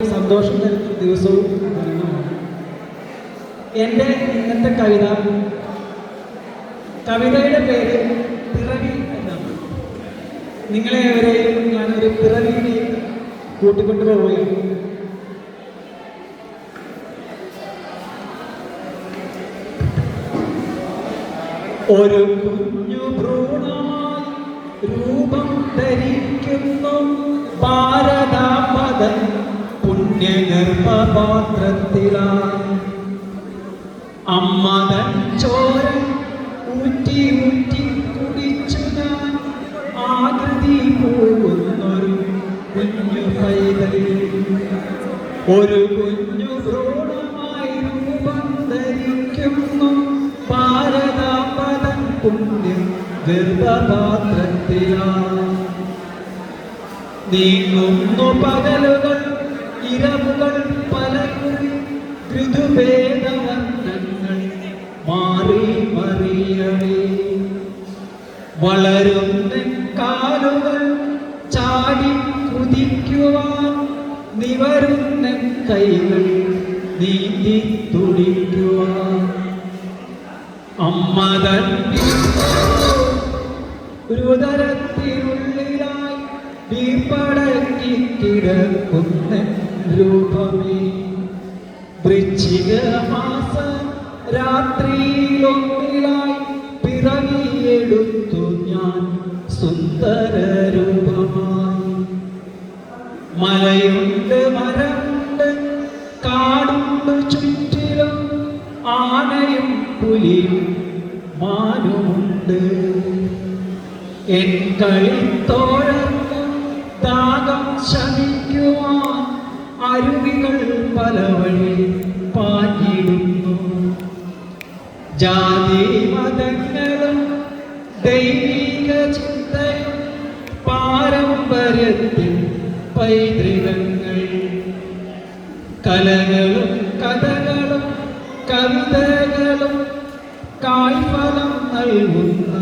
സന്തോഷം തരുന്ന ദിവസവും എന്റെ ഇന്നത്തെ കവിത കവിതയുടെ പേര് പിറവി എന്നാണ്. നിങ്ങളെ ഏവരെയും ഞാനൊരു പിറവിയിലേക്ക് കൂട്ടിക്കൊണ്ടു പോവുകയാണ്. ഒരു കുഞ്ഞു ഭ്രൂണമായി രൂപം ധരിക്കുന്നു ഭാരതാപദൻ പുണ്യഗർഭപാത്രത്തിലായി അമ്മതൻ ചോര ഊറ്റി ഊറ്റി കുടിച്ചു ആകൃതി പോകുന്നൊരു കുഞ്ഞു പൈതൽ ഒരു കുഞ്ഞു ഭ്രൂണമായി രൂപം ധരിക്കുന്നു ഭാരതാപദൻ പുണ്യം ഗർഭപാത്രത്തിലായി നീങ്ങുന്നു പകലുകൾ ഇരവുകൾ പലകുറി ഋതുഭേദവർണങ്ങൾ മാറി മറിയണേ. വളരുന്ന കാലുകൾ ചാടി കുതിക്കുവാൻ നിവരുന്ന കൈകൾ നീന്തി തുടിക്കുവാൻ. അമ്മതൻ രുദരത്തിനുള്ളിലായി വീപ്പടക്കി കിടക്കുന്ന രൂപമേ. വൃശ്ചിക മാസ രാത്രിയിലൊന്നിലായി പിറവിയെടുത്തു ഞാൻ സുന്ദര രൂപമായി. മലയുണ്ട് മരമുണ്ട് കാടുണ്ട് ചുറ്റിലും ആനയും പുലിയും മാനുമുണ്ട്. എൻ കളിത്തോഴർക്ക് പല വഴി പാഞ്ഞിടുന്നു. ജാതി മതങ്ങളും ദൈവിക ചിന്തയും പാരമ്പര്യത്തിൽ പൈതൃകങ്ങൾ. കലകളും കഥകളും കവിതകളും കായ്ഫലം നൽകുന്ന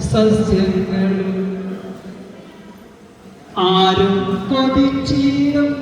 സസ്യങ്ങളും. ആരും കൊതിച്ചീരും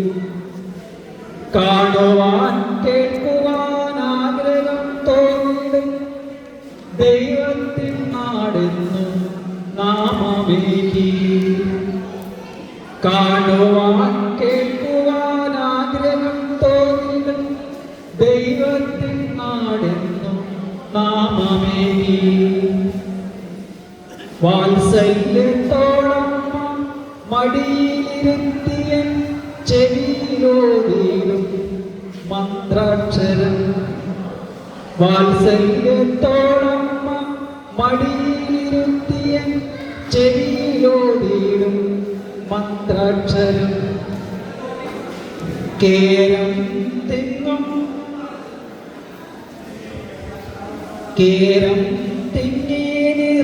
ദൈവത്തിൻ നാടെന്നു നാമമേകി. കാണുവാൻ കേൾക്കുവാൻ ആഗ്രഹം തോന്നിടും ദൈവത്തിൻ നാടെന്നു നാമമേകി. വാത്സല്യത്തോളം മടിയിലിരുത്തിയൻ മന്ത്രാക്ഷരം. വാത്സല്യത്തോളം മടിയിലിരുത്തിയ ചെവിയിലോതിയിലും മന്ത്രാക്ഷരം. കേരം തെങ്ങും കേരം തിങ്ങിയിറങ്ങിയിടും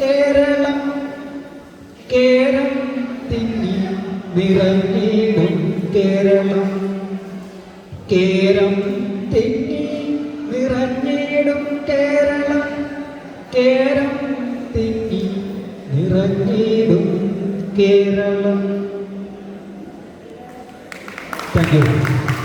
കേരളം. കേരം തിങ്ങി നിറങ്ങിയിടും കേരളം. കേരം നിറഞ്ഞിടും കേരളം. Thank you